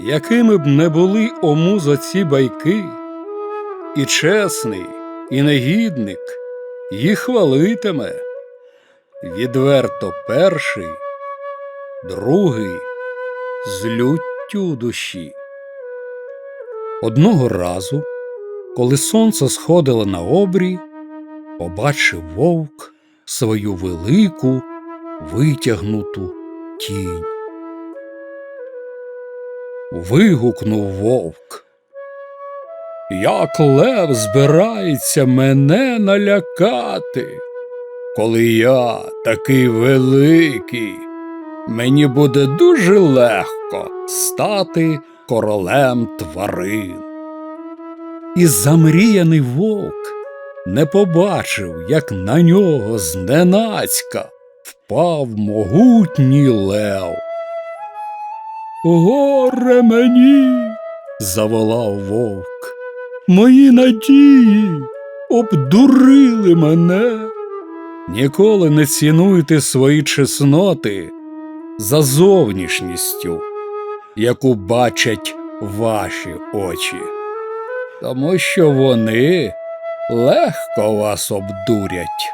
якими б не були ому за ці байки, і чесний, і негідник їх хвалитиме. Відверто перший, другий з люттю душі. Одного разу, коли сонце сходило на обрій, побачив вовк свою велику витягнуту тінь. Вигукнув вовк. Як лев збирається мене налякати, коли я такий великий, мені буде дуже легко стати королем тварин. І замріяний вовк не побачив, як на нього зненацька впав могутній лев. Горе мені, заволав вовк. Мої надії обдурили мене. Ніколи не цінуйте свої чесноти за зовнішністю, яку бачать ваші очі, тому що вони легко вас обдурять.